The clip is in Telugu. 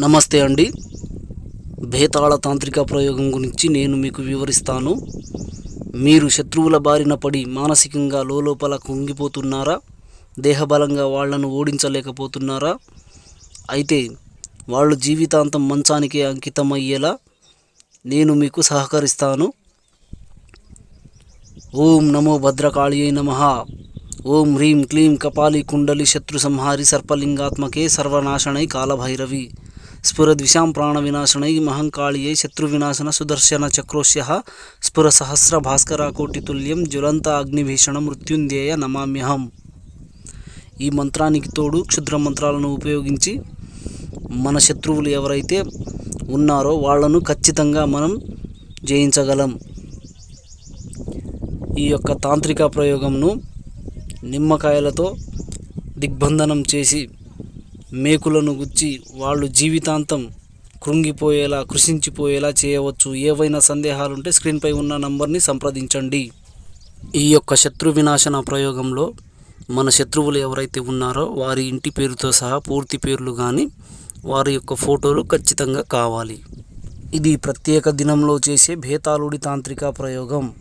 నమస్తే అండి. భేతాళ తాంత్రిక ప్రయోగం గురించి నేను మీకు వివరిస్తాను. మీరు శత్రువుల బారిన పడి మానసికంగా లోపల కుంగిపోతున్నారా? దేహబలంగా వాళ్ళను ఓడించలేకపోతున్నారా? అయితే వాళ్ళు జీవితాంతం మంచానికే అంకితమయ్యేలా నేను మీకు సహకరిస్తాను. ఓం నమో భద్రకాళియై నమ. ఓం హ్రీం క్లీం కపాలి కుండలి శత్రు సంహారి సర్పలింగాత్మకే సర్వనాశనై కాలభైరవి. స్ఫురద్విషాం ప్రాణ వినాశనై మహంకాళియై శత్రువినాశన సుదర్శన చక్రోశ్య స్ఫుర సహస్ర భాస్కరాకోటి జ్వలంత అగ్నిభీషణ మృత్యుందేయ నమామ్యహం. ఈ మంత్రానికి తోడు క్షుద్ర మంత్రాలను ఉపయోగించి మన శత్రువులు ఎవరైతే ఉన్నారో వాళ్ళను ఖచ్చితంగా మనం జయించగలం. ఈ యొక్క తాంత్రిక ప్రయోగంను నిమ్మకాయలతో దిగ్బంధనం చేసి మేకులను గుచ్చి వాళ్ళు జీవితాంతం కృంగిపోయేలా కృషించిపోయేలా చేయవచ్చు. ఏవైనా సందేహాలుంటే స్క్రీన్పై ఉన్న నంబర్ని సంప్రదించండి. ఈ యొక్క శత్రు వినాశన ప్రయోగంలో మన శత్రువులు ఎవరైతే ఉన్నారో వారి ఇంటి పేరుతో సహా పూర్తి పేర్లు కానీ వారి యొక్క ఫోటోలు ఖచ్చితంగా కావాలి. ఇది ప్రత్యేక దినంలో చేసే భేతాళుడి తాంత్రిక ప్రయోగం.